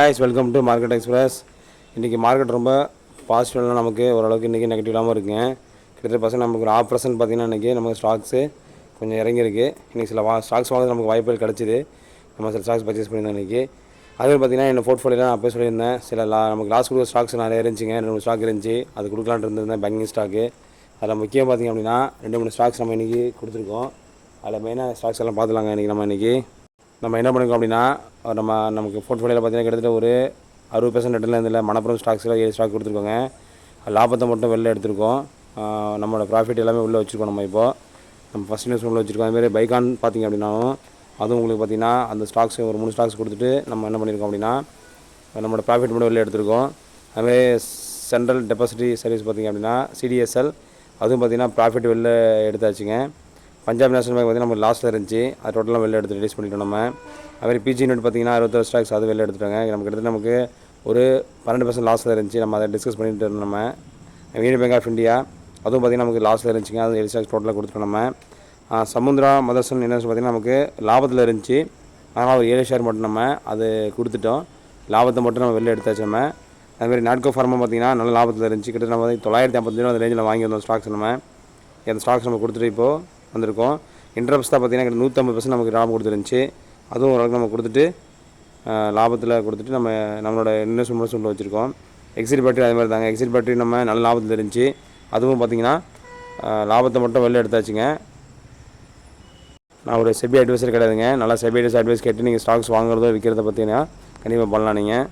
Hi welcome to market express இன்றைக்கி market ரொம்ப பாசிட்டிவ்லாம் நமக்கு ஓரளவுக்கு இன்றைக்கி நெகட்டிவ் இல்லாமல் இருக்குங்க. கிட்டத்தட்ட பர்சன்ட் நமக்கு ஒரு ஆஃப் பர்சன்ட் பார்த்தீங்கன்னா இன்றைக்கி நமக்கு ஸ்டாக்ஸு கொஞ்சம் இறங்கியிருக்கு. இன்றைக்கி சில வா ஸ்டாக்ஸ் வாங்க நமக்கு வாய்ப்புகள் கிடச்சிது. நம்ம சில ஸ்டாக்ஸ் பர்ச்சேஸ் பண்ணியிருந்தோம் இன்றைக்கி அதுவும் பார்த்தீங்கன்னா என்ன போர்ட்ஃபோலியோவில் நான் அப்போ சொல்லியிருந்தேன். சில லா நமக்கு லாஸ்ட் கொடுக்குற ஸ்டாக்ஸ் நிறைய இருந்துச்சுங்க. ரெண்டு மூணு ஸ்டாக் இருந்துச்சு. அது கொடுக்கலான்ட்டு இருந்திருந்தேன் பேங்கிங் ஸ்டாக்கு அதில் முக்கியம் பார்த்திங்க அப்படின்னா ரெண்டு மூணு ஸ்டாக்ஸ் நம்ம இன்றைக்கி கொடுத்துருக்கோம். அதில் மெயினாக ஸ்டாக்ஸ் எல்லாம் பார்த்துலாங்க இன்றைக்கி நம்ம இன்றைக்கி நம்ம என்ன பண்ணிருக்கோம் அப்படின்னா நம்ம நமக்கு போர்ட்ஃபோலியோவில் பார்த்தீங்கன்னா கிட்டத்தட்ட ஒரு அறுபது பர்சன்ட் ரிட்டர்னில் இருந்தில்ல மணப்புறம் ஸ்டாக்ஸில் ஏழு ஸ்டாக் கொடுத்துருக்கோங்க. லாபத்தை மட்டும் வெளில எடுத்திருக்கோம். நம்மளோட ப்ராஃபிட் எல்லாமே உள்ளே வச்சுருக்கோம் நம்ம இப்போ. நம்ம ஃபஸ்ட் நியூஸ் உள்ளே வச்சுருக்கோம். அதுமாரி பைக்கான் பார்த்தீங்க அப்படின்னாலும் அதுவும் உங்களுக்கு பார்த்தீங்கன்னா அந்த ஸ்டாக்ஸ் ஒரு மூணு ஸ்டாக்ஸ் கொடுத்துட்டு நம்ம என்ன பண்ணியிருக்கோம் அப்படின்னா நம்மளோட ப்ராஃபிட் மட்டும் வெளில எடுத்திருக்கோம். அதுமாரி சென்ட்ரல் டெபாசிட்டி சர்வீஸ் பார்த்தீங்க அப்படின்னா சிடிஎஸ்எல் அதுவும் பார்த்தீங்கன்னா ப்ராஃபிட் வெளில எடுத்தாச்சுங்க. பஞ்சாப் நேஷனல் பேங்க் பார்த்தீங்கன்னா நம்ம லாஸ்ட்டில் இருந்துச்சு. அது டோட்டலாக வெளில எடுத்து ரிலீஸ் பண்ணிட்டோம் நம்ம. அதுமாதிரி பிஜி நோட் பார்த்தீங்கன்னா அறுபத்தாறு ஸ்டாக்ஸ் அது வெளில எடுத்துட்டாங்க. நமக்கு எடுத்து நமக்கு ஒரு பன்னெண்டு பர்சன்ட் லாஸில் இருந்துச்சு. நம்ம அதை டிஸ்கஸ் பண்ணிட்டு இருந்தோம் நம்ம. யூனியன் பேங்க் ஆஃப் இந்தியா அதுவும் பார்த்தீங்கன்னா நமக்கு லாஸில் இருந்துச்சுங்க. அது ஏழு ஸ்டாக்ஸ் டோட்டலாக கொடுத்துட்டோம் நம்ம. சமுந்திரா மதர்சன் என்ன பார்த்தீங்கன்னா நமக்கு லாபத்தில் இருந்துச்சு. அதனால் ஒரு ஏழு ஷேர் மட்டும் நம்ம அது கொடுத்துட்டோம். லாபத்தை மட்டும் நம்ம வெளில எடுத்தாச்சு நம்ம. அதுமாதிரி நாட்கோ ஃபார்மா பார்த்தீங்கன்னா நல்ல லாபத்தில் இருந்துச்சு. கிட்டத்தட்ட நம்ம தொள்ளாயிரத்தி ஐம்பத்தஞ்சு ரூபா அந்த ரேஞ்சில் வாங்கி வந்தோம் ஸ்டாக்ஸ் நம்ம. அந்த ஸ்டாக்ஸ் நம்ம கொடுத்துட்டு இப்போது வந்திருக்கோம். இன்ட்ரெஸ்ட் தான் பார்த்தீங்கன்னா கிட்ட நூற்றம்பது பர்சன்ட் நமக்கு லாபம் கொடுத்துருந்துச்சு. அதுவும் ஓரளவுக்கு நம்ம கொடுத்துட்டு லாபத்தில் கொடுத்துட்டு நம்ம நம்மளோட இன்வெஸ்ட்மெண்ட் சொல்ல வச்சுருக்கோம். எக்ஸிட் பேட்டரி அதே மாதிரி தாங்க. எக்ஸிட் பேட்டரி நம்ம நல்ல லாபத்தில் இருந்துச்சு. அதுவும் பார்த்தீங்கன்னா லாபத்தை மட்டும் வெளில எடுத்தாச்சுங்க. நான் ஒரு செபி அட்வைசர் கிடையாதுங்க. நல்லா செபி அட்வைஸ் அட்வைஸ் கேட்டு நீங்கள் ஸ்டாக்ஸ் வாங்குறதோ விற்கிறத பார்த்தீங்கன்னா கண்டிப்பாக பண்ணலாம் நீங்கள்